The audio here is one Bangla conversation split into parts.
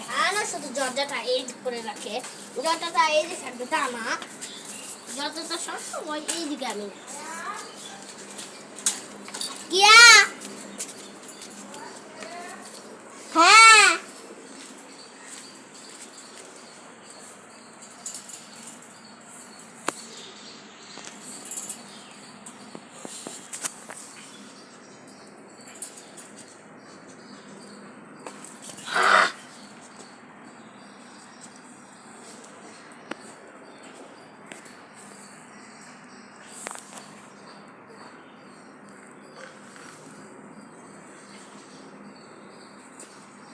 কেন শুধু জর্জাটা এই করে রাখে। জর্জাটা এই যে থাকবে তা না জর্জাটা সবসময় এই দিকে আমি কিয়া হ্যাঁ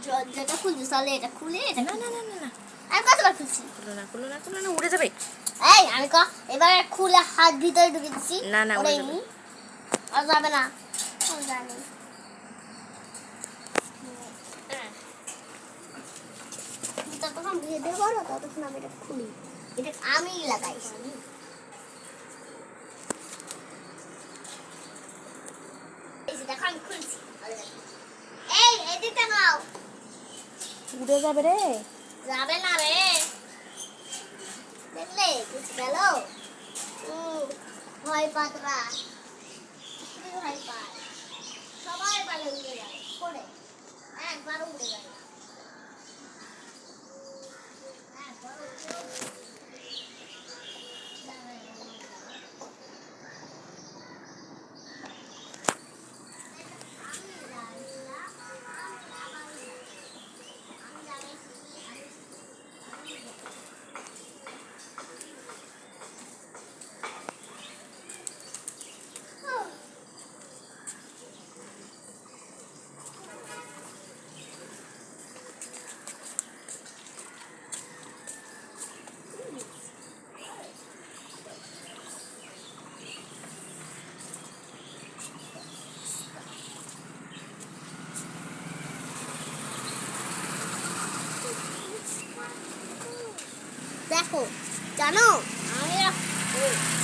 দরজাটা খুলছি তাহলে এটা খুলে এটা না না না না না। আমি কতবার খুলছি? খুলো না খুলো না খুলো না উড়ে যাবে। এই আমি ক? এবার খুলে হাত ভিতরে ঢুকে দিচ্ছি। না, না, ওরে যাবে। আর যাবে না। জানি। ততক্ষণ ভেদে করো ততক্ষণ আমি এটা খুলি। এটা আমি লাগাই। এই দেখো আমি খুলছি। এই এদিকে নাও। উড়ে যাবে রে। যাবে না রে। দেখলে, কিছু গেল ভয় পাতরা ভয় পায় সবাই পালে উড়ে যায়। করে একবার উড়ে যায়। দেখো, জানো? আমি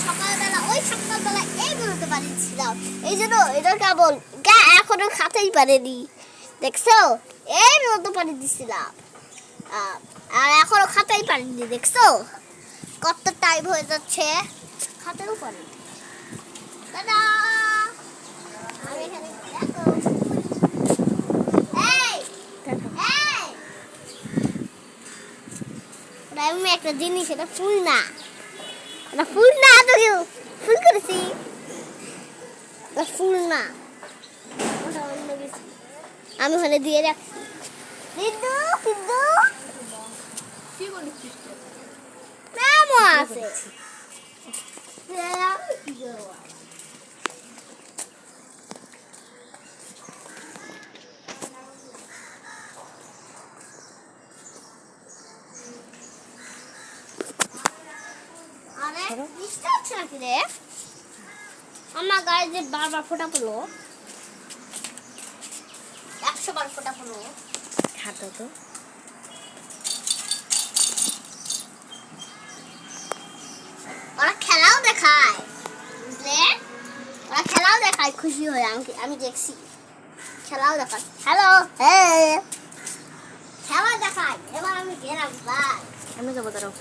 সকালবেলা, ওই সকালবেলা এই বেরোতে পারিছিলাম। এই জন্য এটা কেবল গা এখনও খাতেই পারেনি। দেখছ? এই বেরোতে পারি দিছিলাম আর এখনও খাতেই পারিনি, দেখছ? কত টাইম হয়ে যাচ্ছে। খাতেও পারিনি। দাদা আমি এখানে দেখো এই এই ওটা আমি একটা জিনিস এটা ফুল না। এটা ফুল না তো কেউ ফুল করেছি। এটা ফুল না। ওটা অন্য কিছু। আমি হলে দিয়ে রাখছি। সিদ্ধু সিদ্ধু কি ম্যামও আছে আমি কি করব? ধরো। বৃষ্টি হচ্ছে নাকি রে? আমার গায়ে যে বারবার ফোটা পড়ল। একশো বার ফোটা পড়ল। হাত তো। ওরা খেলাও দেখায় বুঝলে? ওরা খেলাও দেখায় খুশি হয়ে আমি আমি দেখছি। খেলাও দেখায়। হ্যালো? হ্যাঁ। খেলা দেখায়। এবার আমি গেলাম বাই আমি যাব দাঁড়াও।